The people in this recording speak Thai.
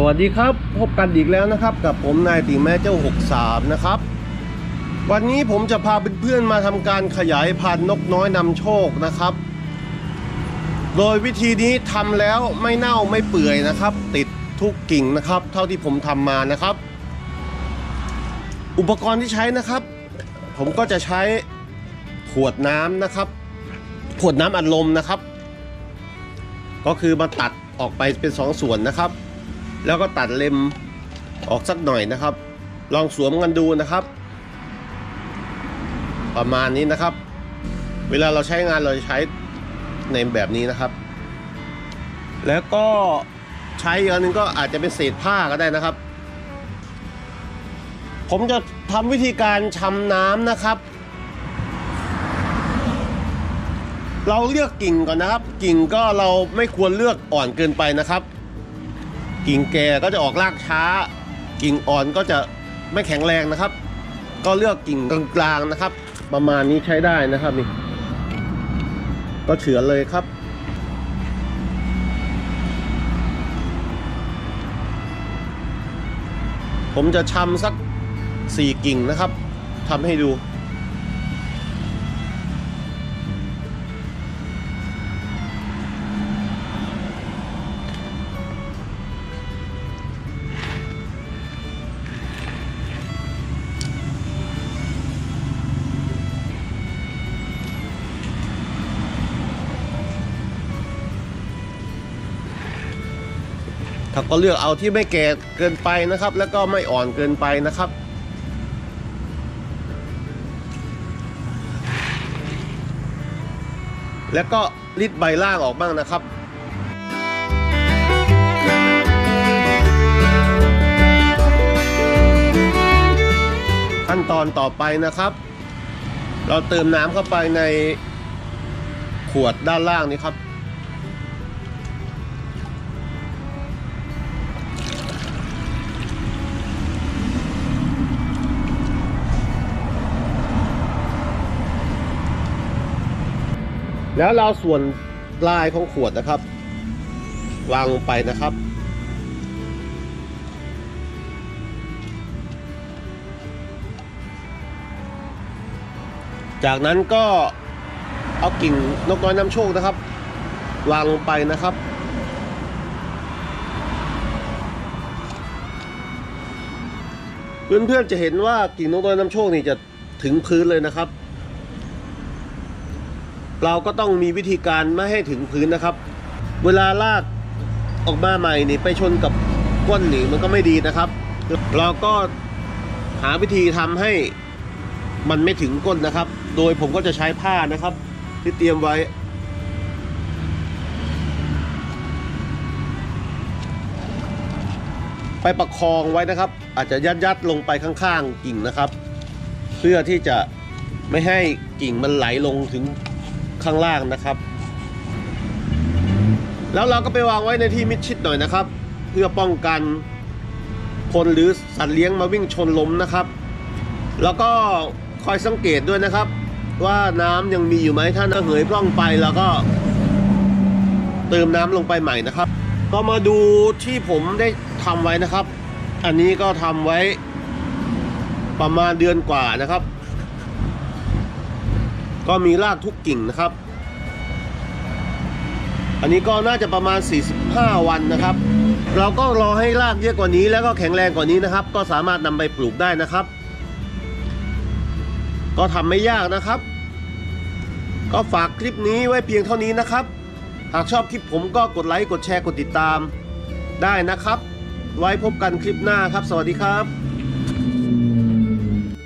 สวัสดีครับ พบกันอีกแล้วนะครับ กับผมนายติแม่เจ้า 63 นะครับ วันนี้ผมจะพาเพื่อนๆมาทำการขยายพันธุ์นกน้อยนำโชคนะครับ โดยวิธีนี้ทำแล้วไม่เน่าไม่เปื่อยนะครับ ติดทุกกิ่งนะครับ เท่าที่ผมทำมานะครับ อุปกรณ์ที่ใช้นะครับ ผมก็จะใช้ขวดน้ำนะครับ ขวดน้ำอัดลมนะครับ ก็คือมาตัดออกไปเป็นสองส่วนนะครับ แล้วก็ตัดเล็มออกสักหน่อยนะครับ ลองสวมกันดูนะครับ ประมาณนี้นะครับ เวลาเราใช้งานเราจะใช้ในแบบนี้นะครับ แล้วก็ใช้อีกอันหนึงก็อาจจะเป็นเศษผ้าก็ได้นะครับ ผมจะทำวิธีการชำน้ำนะครับ เราเลือกกิ่งก่อนนะครับ กิ่งก็เราไม่ควรเลือกอ่อนเกินไปนะครับ กิ่งแก่ก็จะออกรากช้า กิ่งอ่อนก็จะไม่แข็งแรงนะครับ ก็เลือกกิ่งกลางๆนะครับ ประมาณนี้ใช้ได้นะครับนี่ก็เฉือนเลยครับ ผมจะชำสักสี่กิ่งนะครับทำให้ดู ถ้าก็เลือกเอาที่ไม่แก่เกินไปนะครับ แล้วก็ไม่อ่อนเกินไปนะครับแล้วก็ริดใบล่างออกบ้างนะครับ ขั้นตอนต่อไปนะครับ เราเติมน้ำเข้าไปในขวดด้านล่างนี้ครับ แล้วเราส่วนลายของขวดนะครับ วางลงไปนะครับ จากนั้นก็เอากิ่งนกน้อยน้ำโชคนะครับ วางลงไปนะครับเพื่อนๆจะเห็นว่ากิ่งนกน้อยน้ำโชคนี่จะถึงพื้นเลยนะครับ เราก็ต้องมีวิธีการไม่ให้ถึงพื้นนะครับ เวลาลากออกมาใหม่นี่ไปชนกับก้นนี่มันก็ไม่ดีนะครับ เราก็หาวิธีทำให้มันไม่ถึงก้นนะครับ โดยผมก็จะใช้ผ้านะครับ ที่เตรียมไว้ ไปประคองไว้นะครับ อาจจะยัดยัดๆลงไปข้างๆกิ่งนะครับ เพื่อที่จะไม่ให้กิ่งมันไหลลงถึง ข้างล่างนะครับ แล้วเราก็ไปวางไว้ในที่มิดชิดหน่อยนะครับ เพื่อป้องกันคนหรือสัตว์เลี้ยงมาวิ่งชนล้มนะครับ แล้วก็คอยสังเกตด้วยนะครับ ว่าน้ำยังมีอยู่ไหมถ้าน้ำเหยพร่องไปแล้วก็ เติมน้ำลงไปใหม่นะครับ ก็มาดูที่ผมได้ทำไว้นะครับ อันนี้ก็ทำไว้ประมาณเดือนกว่านะครับ ก็มีรากทุกกิ่งนะครับ อันนี้ก็น่าจะประมาณ 45 วันนะครับ เราก็รอให้รากเยอะกว่านี้แล้วก็แข็งแรงกว่านี้นะครับ ก็สามารถนำไปปลูกได้นะครับ ก็ทำไม่ยากนะครับ ก็ฝากคลิปนี้ไว้เพียงเท่านี้นะครับ หากชอบคลิปผมก็กดไลค์กดแชร์กดติดตามได้นะครับ ไว้พบกันคลิปหน้าครับ สวัสดีครับ